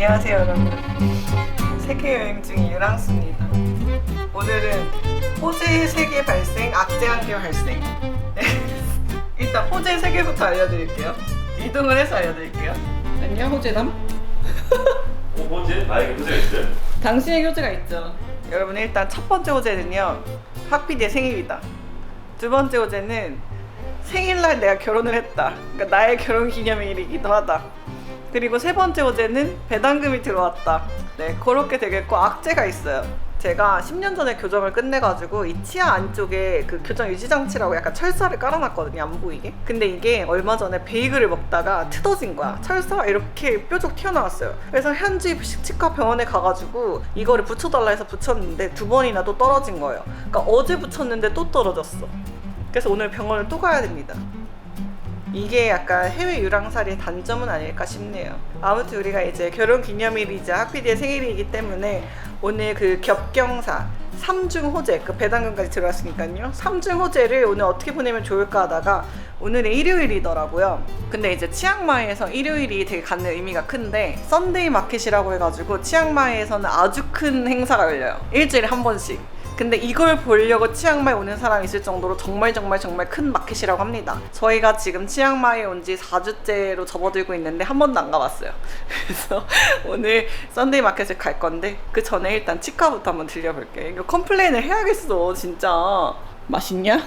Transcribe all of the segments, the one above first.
안녕하세요 여러분. 세계 여행 중인 유랑수입니다. 오늘은 호재 세계 발생 악재 한개 발생. 네. 일단 호재 세계부터 알려드릴게요. 이동을 해서 알려드릴게요. 안녕 호재남 어, 뭐지? 나에게 문제가 있어요? 당신의 교재가 있죠. 여러분 일단 첫 번째 호재는요 학비디의 생일이다. 두 번째 호재는 생일날 내가 결혼을 했다. 그러니까 나의 결혼 기념일이기도 하다 그리고 세 번째 호재는 배당금이 들어왔다. 네 그렇게 되겠고 악재가 있어요. 제가 10년 전에 교정을 끝내가지고 이 치아 안쪽에 그 교정 유지 장치라고 약간 철사를 깔아놨거든요 안 보이게. 근데 이게 얼마 전에 베이글을 먹다가 트어진 거야. 철사가 이렇게 뾰족 튀어나왔어요. 그래서 현지 치과 병원에 가가지고 이거를 붙여달라 해서 붙였는데 두 번이나 또 떨어진 거예요. 그러니까 어제 붙였는데 또 떨어졌어. 그래서 오늘 병원을 또 가야 됩니다 이게 약간 해외 유랑살이의 단점은 아닐까 싶네요. 아무튼 우리가 이제 결혼 기념일이자 학비디의 생일이기 때문에 오늘 그 겹경사 삼중 호재 그 배당금까지 들어왔으니까요. 삼중 호재를 오늘 어떻게 보내면 좋을까 하다가 오늘이 일요일이더라고요. 근데 이제 치앙마이에서 일요일이 되게 갖는 의미가 큰데 썬데이 마켓이라고 해가지고 치앙마이에서는 아주 큰 행사가 열려요. 일주일에 한 번씩. 근데 이걸 보려고 치앙마이 오는 사람이 있을 정도로 정말 정말 정말 큰 마켓이라고 합니다. 저희가 지금 치앙마이에 온지 4주째로 접어들고 있는데 한 번도 안 가봤어요. 그래서 오늘 썬데이 마켓을 갈 건데 그 전에 일단 치카부터 한번 들려볼게요. 이거 컴플레인을 해야겠어 진짜. 맛있냐?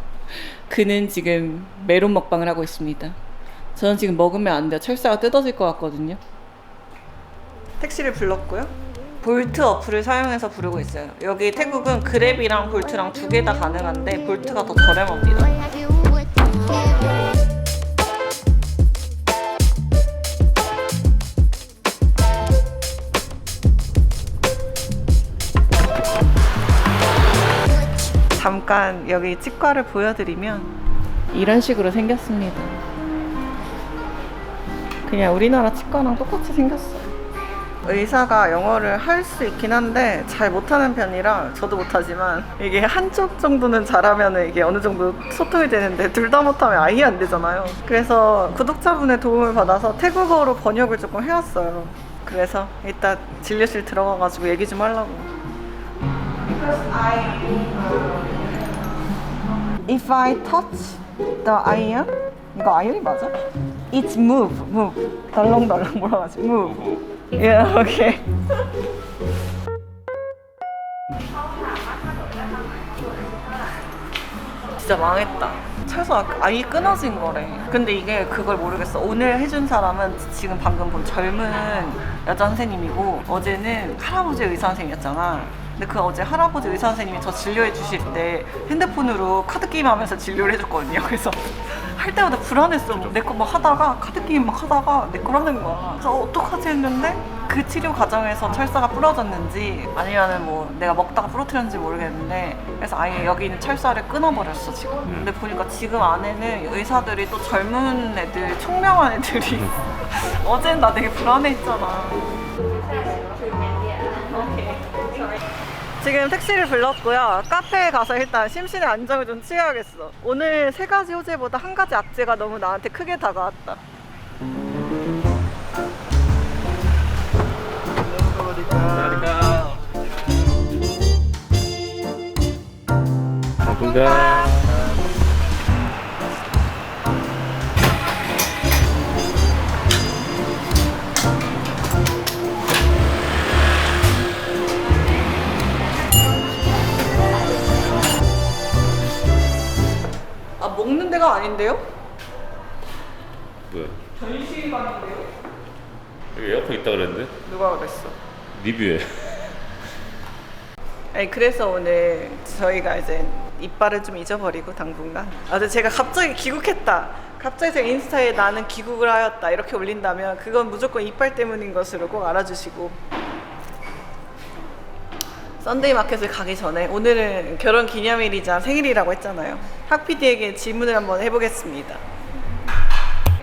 그는 지금 메론 먹방을 하고 있습니다. 저는 지금 먹으면 안 돼요. 철사가 뜯어질 것 같거든요. 택시를 불렀고요. 볼트 어플을 사용해서 부르고 있어요. 여기 태국은 그랩이랑 볼트랑 두 개 다 가능한데 볼트가 더 저렴합니다. 잠깐 여기 치과를 보여드리면 이런 식으로 생겼습니다. 그냥 우리나라 치과랑 똑같이 생겼어요. 의사가 영어를 할 수 있긴 한데 잘 못하는 편이라 저도 못하지만 이게 한쪽 정도는 잘하면 이게 어느 정도 소통이 되는데 둘 다 못하면 아예 안 되잖아요. 그래서 구독자분의 도움을 받아서 태국어로 번역을 조금 해왔어요. 그래서 일단 진료실 들어가가지고 얘기 좀 하려고. I, if I touch the iron, 이거 아이언이 맞아? It's move, move. 덜렁덜렁 하지? Move. Yeah, okay. 진짜 망했다. 철수 아예 끊어진 거래. 근데 이게 그걸 모르겠어. 오늘 해준 사람은 지금 방금 본 젊은 여자 선생님이고 어제는 할아버지 의사 선생님이었잖아. 근데 그 어제 할아버지 의사 선생님이 저 진료해 주실 때 핸드폰으로 카드 게임 하면서 진료를 해줬거든요. 그래서 할 때마다 불안했어. 내 거 막 하다가 카드 게임 막 하다가 내걸 하는 거야. 그래서 어떡하지 했는데 그 치료 과정에서 철사가 부러졌는지 아니면은 뭐 내가 먹다가 부러뜨렸는지 모르겠는데 그래서 아예 여기 있는 철사를 끊어버렸어 지금. 근데 보니까 지금 안에는 의사들이 또 젊은 애들, 총명한 애들이 어제는 나 되게 불안해했잖아. 지금 택시를 불렀고요. 카페에 가서 일단 심신의 안정을 좀 취해야겠어. 오늘 세 가지 호재보다 한 가지 악재가 너무 나한테 크게 다가왔다. 안녕하십니까. 반갑습니다. 데가 아닌데요? 뭐야? 전시관인데요? 여기 에어컨 있다 그랬는데? 누가 그랬어? 리뷰에. 아니 그래서 오늘 저희가 이제 이빨을 좀 잊어버리고 당분간 아 근데 제가 갑자기 귀국했다 갑자기 제가 인스타에 나는 귀국을 하였다 이렇게 올린다면 그건 무조건 이빨 때문인 것으로 꼭 알아주시고 썬데이 마켓을 가기 전에 오늘은 결혼 기념일이자 생일이라고 했잖아요 학피디에게 질문을 한번 해보겠습니다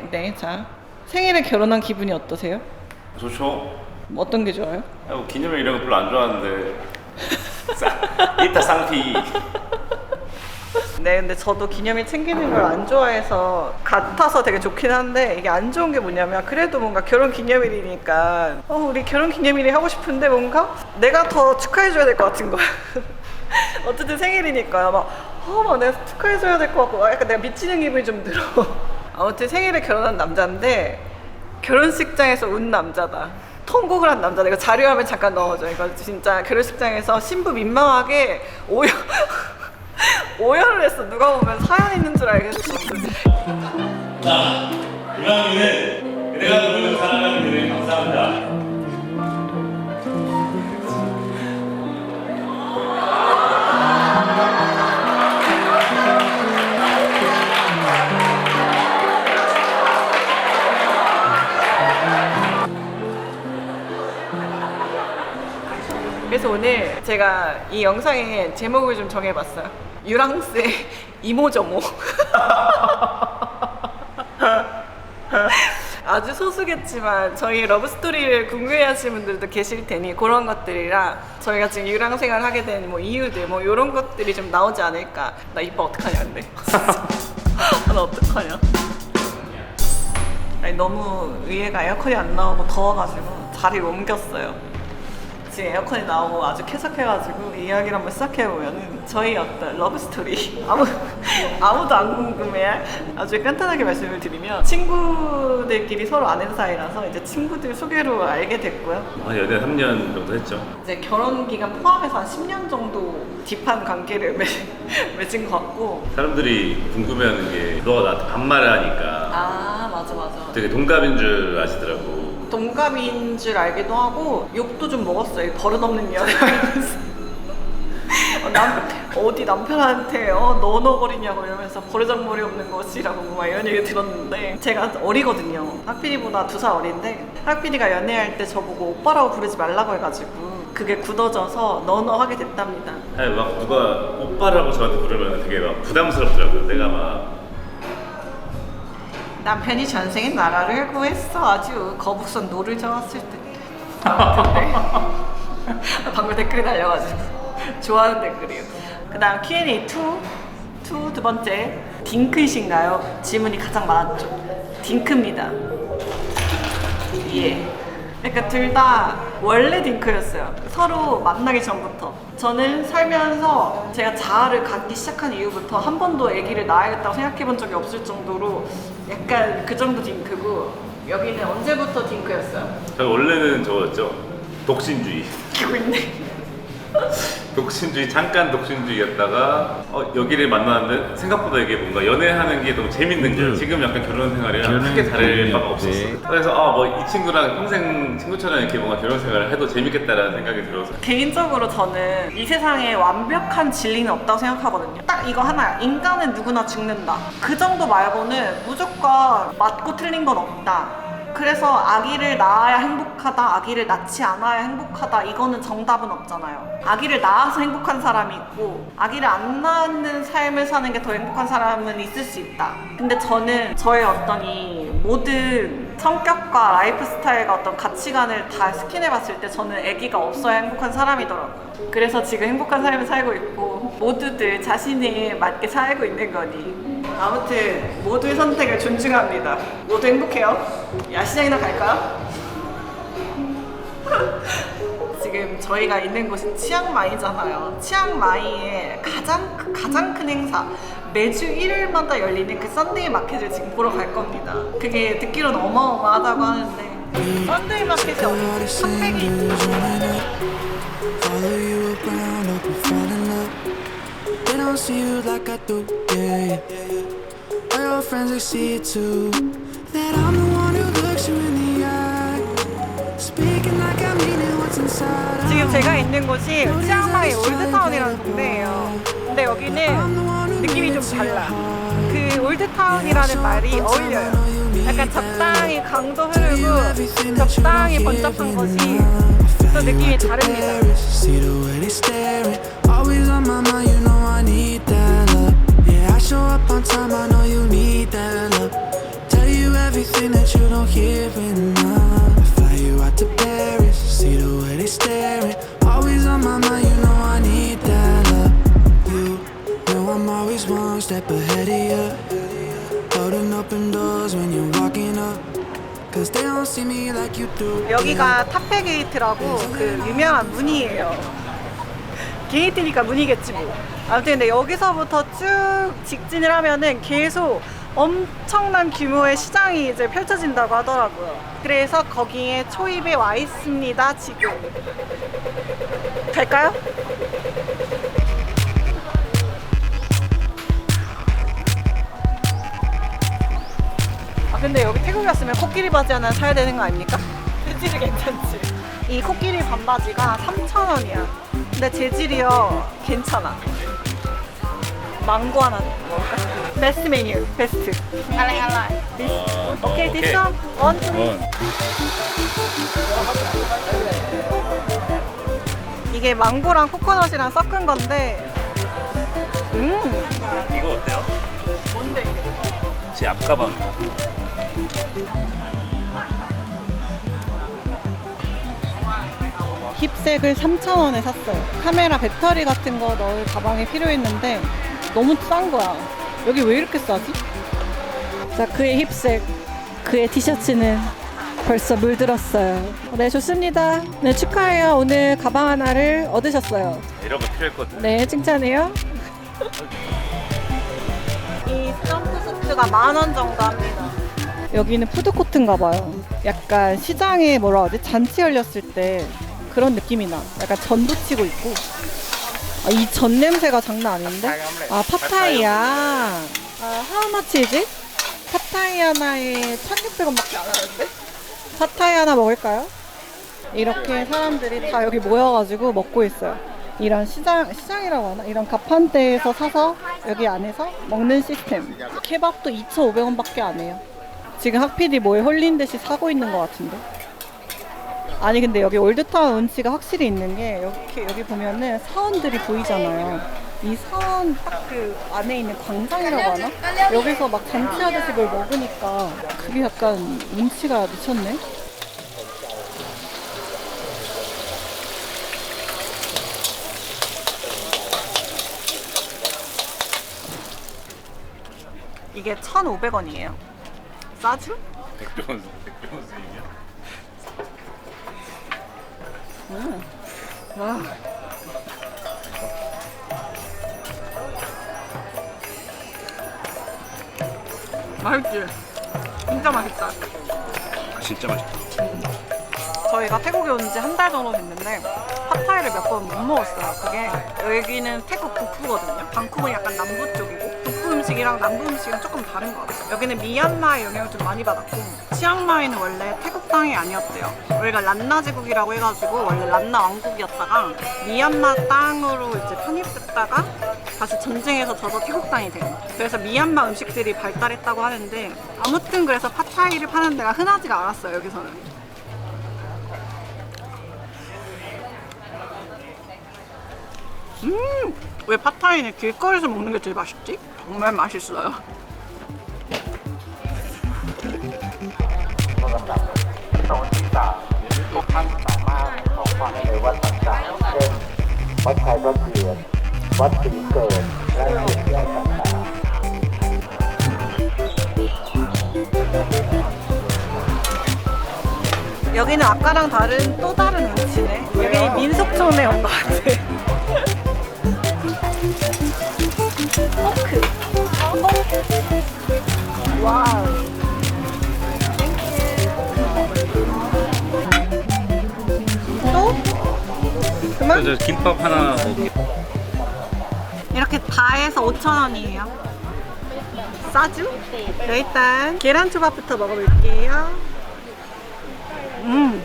네 자 생일에 결혼한 기분이 어떠세요? 좋죠. 어떤 게 좋아요? 아, 뭐 기념일 이런 거 별로 안 좋아하는데. 쌍- 이따 쌍피. 네, 근데 저도 기념일 챙기는 걸 안 좋아해서 같아서 되게 좋긴 한데 이게 안 좋은 게 뭐냐면 그래도 뭔가 결혼 기념일이니까 어, 우리 결혼 기념일이 하고 싶은데 뭔가 내가 더 축하해줘야 될 것 같은 거야. 어쨌든 생일이니까 막, 어, 막 내가 축하해줘야 될 것 같고 막 약간 내가 미치는 기분이 좀 들어. 아무튼 생일에 결혼한 남자인데 결혼식장에서 운 남자다. 통곡을 한 남자다. 이거 자료화면 잠깐 넣어줘. 이거 진짜 결혼식장에서 신부 민망하게 오열 오열을 했어. 누가 보면 사연 있는 줄 알겠어. 자, 이왕이는 그래서 오늘 제가 이 영상의 제목을 좀 정해봤어요. 유랑스의 이모저모. 아주 소수겠지만 저희 러브 스토리를 궁금해하시는 분들도 계실 테니 그런 것들이랑 저희가 지금 유랑 생활 하게 된 뭐 이유들 뭐 이런 것들이 좀 나오지 않을까. 나 이뻐 어떡하냐 근데. 나 어떡하냐. 아니 너무 위에가 에어컨이 안 나오고 더워가지고 자리를 옮겼어요. 지금 에어컨이 나오고 아주 쾌적해가지고 이야기를 한번 시작해보면은 저희 어떤 러브스토리 아무, 아무도 안 궁금해할 아주 간단하게 말씀을 드리면 친구들끼리 서로 아는 사이라서 이제 친구들 소개로 알게 됐고요. 한 연애 3년 정도 했죠. 이제 결혼 기간 포함해서 한 10년 정도 딥한 관계를 맺, 맺은 것 같고. 사람들이 궁금해하는 게 너가 나한테 반말을 하니까 아 맞아 맞아. 되게 동갑인 줄 아시더라고. 동갑인 줄 알기도 하고 욕도 좀 먹었어요. 버릇없는 년을 하면서. 어, 남, 어디 남편한테 어, 너너거리냐고 이러면서 버르장머리 없는 것이라고 막 이런 얘기 들었는데 제가 어리거든요. 학필이보다 두 살 어린데 학필이가 연애할 때 저보고 오빠라고 부르지 말라고 해가지고 그게 굳어져서 너너 하게 됐답니다. 아니 막 누가 오빠라고 저한테 부르면 되게 막 부담스럽더라고요. 내가 막 남편이 전생에 나라를 구했어. 아주 거북선 노를 저었을 때. 방금 댓글이 달려가지고. 좋아하는 댓글이에요. 그 다음 Q&A 2 2두 번째. 딩크이신가요? 질문이 가장 많았죠. 딩크입니다. 예. 그러니까 둘 다 원래 딩크였어요. 서로 만나기 전부터. 저는 살면서 제가 자아를 갖기 시작한 이후부터 한 번도 아기를 낳아야겠다고 생각해 본 적이 없을 정도로 약간 그 정도 딩크고 여기는 언제부터 딩크였어요? 제가 원래는 저였죠. 독신주의. 키고 있네 독신주의 잠깐 독신주의였다가 어, 여기를 만났는데 생각보다 이게 뭔가 연애하는 게 너무 재밌는 거예요. 지금 약간 결혼 생활이랑 크게 다를 바가 없었어. 그래서 아 뭐 이 친구랑 평생 친구처럼 이렇게 뭔가 결혼 생활을 해도 재밌겠다라는 생각이 들어서 개인적으로 저는 이 세상에 완벽한 진리는 없다고 생각하거든요. 딱 이거 하나야. 인간은 누구나 죽는다. 그 정도 말고는 무조건 맞고 틀린 건 없다. 그래서 아기를 낳아야 행복하다, 아기를 낳지 않아야 행복하다, 이거는 정답은 없잖아요. 아기를 낳아서 행복한 사람이 있고, 아기를 안 낳는 삶을 사는 게 더 행복한 사람은 있을 수 있다. 근데 저는 저의 어떤 이 모든 성격과 라이프 스타일과 어떤 가치관을 다 스킨해 봤을 때 저는 아기가 없어야 행복한 사람이더라고요. 그래서 지금 행복한 삶을 살고 있고, 모두들 자신이 맞게 살고 있는 거니. 아무튼 모두의 선택을 존중합니다. 모두 행복해요. 야시장이나 갈까요? 지금 저희가 있는 곳이 치앙마이잖아요. 치앙마이의 가장 크- 가장 큰 행사 매주 일요일마다 열리는 그 썬데이 마켓을 지금 보러 갈 겁니다. 그게 듣기로는 어마어마하다고 하는데 썬데이 마켓이 어디 in love. They don't see you like I do, yeah. All your friends they see it too. That I'm the one who looks you in the eye. Speaking like I mean it, what's inside. 지금 제가 있는 곳이 치앙마이 올드타운이라는 동네예요. 근데 여기는 느낌이 좀 달라. 그 올드타운이라는 말이 어울려요. 약간 적당히 강도 흐르고 적당히 번잡한 것이 또 느낌이 다릅니다. 여기가 타페 게이트라고 그 유명한 문이에요. 게이트니까 문이겠지 뭐. 아무튼 근데 여기서부터 쭉 직진을 하면은 계속 엄청난 규모의 시장이 이제 펼쳐진다고 하더라고요. 그래서 거기에 초입에 와 있습니다, 지금. 갈까요? 근데 여기 태국에 왔으면 코끼리 바지 하나 사야 되는 거 아닙니까? 재질이 괜찮지? 이 코끼리 반바지가 3,000원이야. 근데 재질이요 괜찮아. 망고 하나 먹을까? 베스트 메뉴 베스트. 알라이 알라이. 오케이 this one one two 이게 망고랑 코코넛이랑 섞은 건데 음. 이거 어때요? 뭔데 이게? 제 앞가방. 힙색을 3,000원에 샀어요. 카메라 배터리 같은 거 넣을 가방이 필요했는데 너무 싼 거야. 여기 왜 이렇게 싸지? 자, 그의 힙색, 그의 티셔츠는 벌써 물들었어요. 네, 좋습니다. 네, 축하해요. 오늘 가방 하나를 얻으셨어요. 이런 거 필요했거든. 네, 칭찬해요. 이 스탬프 세트가 만 원 정도 합니다. 여기는 푸드코트인가 봐요. 약간 시장에 뭐라 하지? 잔치 열렸을 때 그런 느낌이 나. 약간 전도 치고 있고. 아, 이 전 냄새가 장난 아닌데? 아, 팟타이야. 아, it? 팟타이 하나에 1,600원밖에 안 하는데? 팟타이 하나 먹을까요? 이렇게 사람들이 다 여기 모여가지고 먹고 있어요. 이런 시장, 시장이라고 하나? 이런 가판대에서 사서 여기 안에서 먹는 시스템. 케밥도 2,500원밖에 안 해요. 지금 학PD 뭐에 홀린 듯이 사고 있는 것 같은데. 아니 근데 여기 올드타운 운치가 확실히 있는 게 여기 여기 보면은 사원들이 보이잖아요. 이 사원 딱 그 안에 있는 광장이라고 하나? 여기서 막 잔치하듯이 뭘 먹으니까 그게 약간 운치가 미쳤네. 이게 1,500원이에요. 싸죠? 백종원 백종원 선생님이요? 와. 맛있지? 진짜 맛있다. 진짜 맛있다. 저희가 태국에 온 지 한 달 정도 됐는데 팟타이를 몇 번 못 먹었어요. 그게 여기는 태국 북부거든요. 방콕은 약간 남부 쪽이고 음식이랑 남부 음식은 조금 다른 것 같아요. 여기는 미얀마의 영향을 좀 많이 받았고 치앙마이는 원래 태국 땅이 아니었대요. 여기가 란나 제국이라고 해가지고 원래 란나 왕국이었다가 미얀마 땅으로 이제 편입됐다가 다시 전쟁에서 져서 태국 땅이 돼요. 그래서 미얀마 음식들이 발달했다고 하는데 아무튼 그래서 팟타이를 파는 데가 흔하지가 않았어요 여기서는. 음, 왜 팟타이는 길거리에서 먹는 게 제일 맛있지? 정말 맛있어요. 여기는 아까랑 다른 또 다른 음식네. 여기 민속촌에 온 것 같아. 또? 그만? 저 김밥 하나 먹을게요. 이렇게 다 해서 5,000원이에요. 싸죠? 네, 일단 계란 초밥부터 먹어볼게요. 음.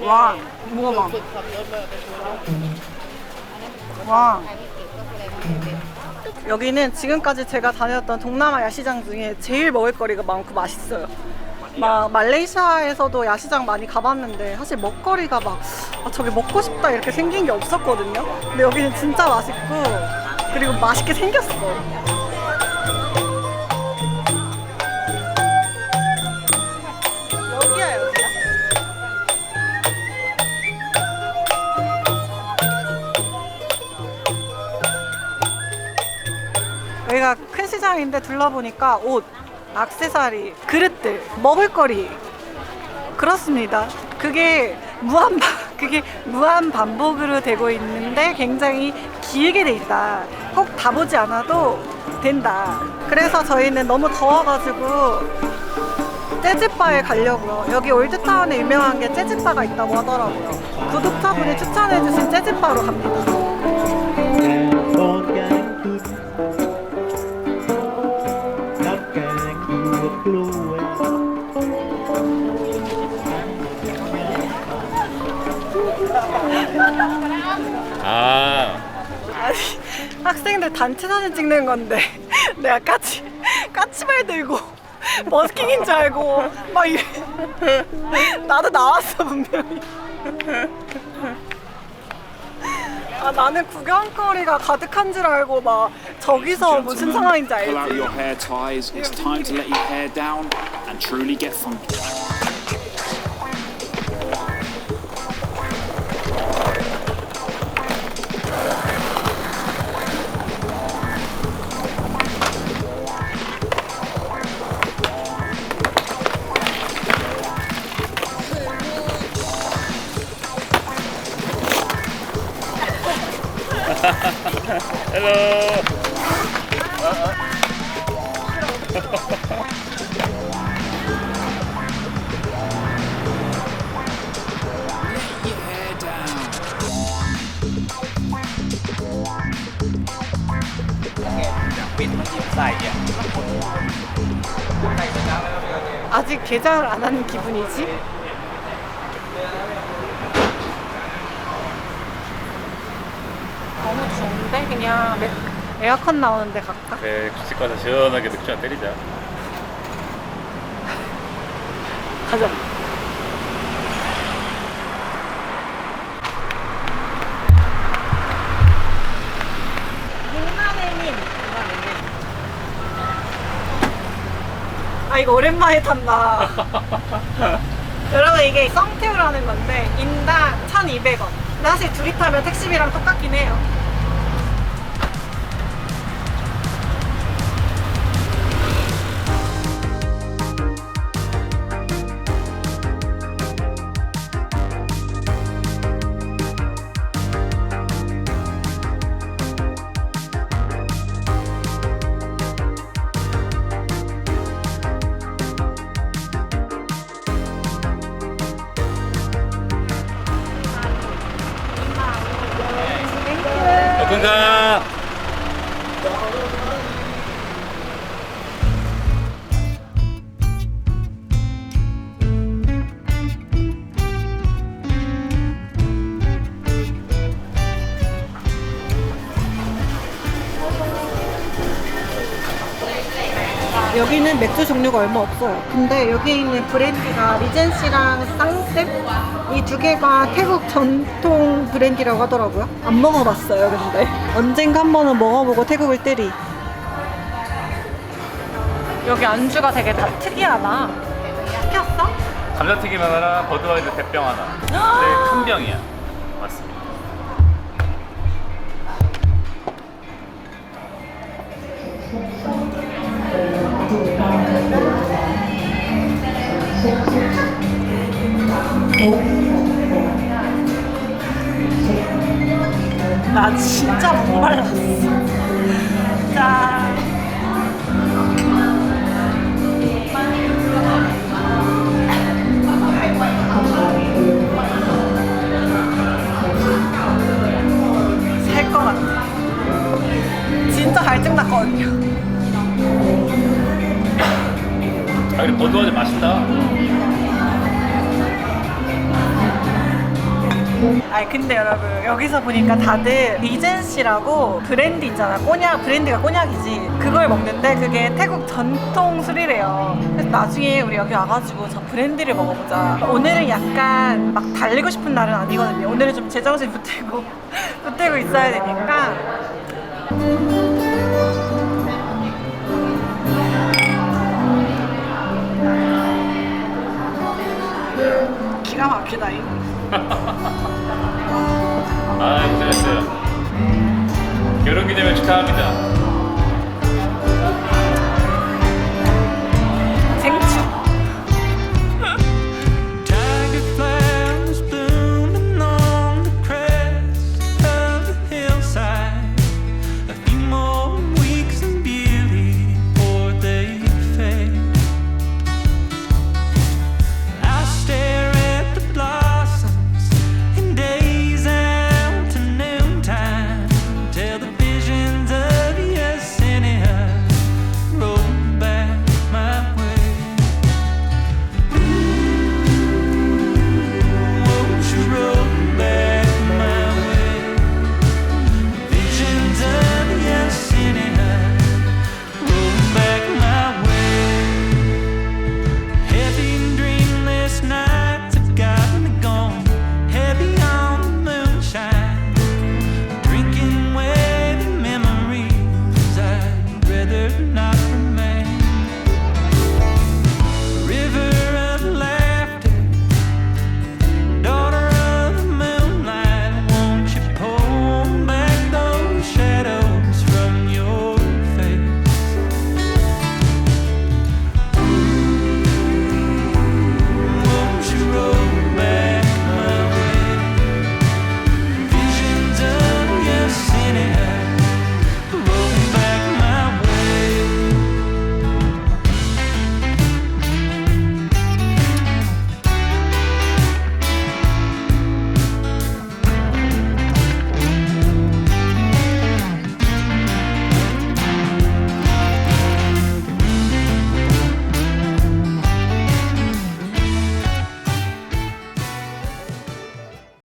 와, 먹어봐. 와. 여기는 지금까지 제가 다녔던 동남아 야시장 중에 제일 먹을거리가 많고 맛있어요. 막 말레이시아에서도 야시장 많이 가봤는데 사실 먹거리가 막 아, 저게 먹고 싶다 이렇게 생긴 게 없었거든요. 근데 여기는 진짜 맛있고 그리고 맛있게 생겼어. 시장인데 둘러보니까 옷, 액세서리, 그릇들, 먹을거리 그렇습니다. 그게 무한 반- 그게 무한 반복으로 되고 있는데 굉장히 길게 돼 있다. 꼭 다 보지 않아도 된다. 그래서 저희는 너무 더워가지고 재즈바에 가려고요. 여기 올드타운에 유명한 게 재즈바가 있다고 하더라고요. 구독자분이 추천해주신 재즈바로 갑니다. 아. 아니 학생들 단체 사진 찍는 건데 내가 까치 까치발 들고 버스킹인 줄 알고 막 이, 나도 나왔어 분명히 아 나는 구경거리가 가득한 줄 알고 막 저기서 무슨 상황인지 Pull out your 알지 hair ties. It's time to let your hair down and truly get funky. Down. 아직 개장을 안 하는 기분이지 너무 더운데 그냥 매- 에어컨 나오는데 갈까? 그래 주식 가서 시원하게 맥주 한 때리자 가자. 아 이거 오랜만에 탄다. 여러분 이게 썬테우라는 건데 인당 1,200원. 사실 둘이 타면 택시비랑 똑같긴 해요. 여기는 종류가 얼마 없어요. 근데 여기 있는 브랜디가 리젠시랑 쌍셉 이 두 개가 태국 전통 브랜디라고 하더라고요. 안 먹어봤어요, 근데 언젠가 한 번은 먹어보고 태국을 때리. 여기 안주가 되게 다 특이하다. 시켰어? 감자튀김 하나랑 버드와이저 대병 하나 네, 큰 병이야 맞습니다 나 진짜 목말랐어. 짠. 살것 같아. 진짜 갈증 났거든요. 아 근데 버드와이저 맛있다 아니 근데 여러분 여기서 보니까 다들 리젠시라고 브랜드 있잖아. 꼬냑 브랜드가 꼬냑이지. 그걸 먹는데 그게 태국 전통 술이래요. 그래서 나중에 우리 여기 와가지고 저 브랜디를 먹어보자. 오늘은 약간 막 달리고 싶은 날은 아니거든요. 오늘은 좀 제정신 붙들고 붙들고 있어야 되니까. 기가 막히다 이거 아 고생했어요. 결혼 기념일 축하합니다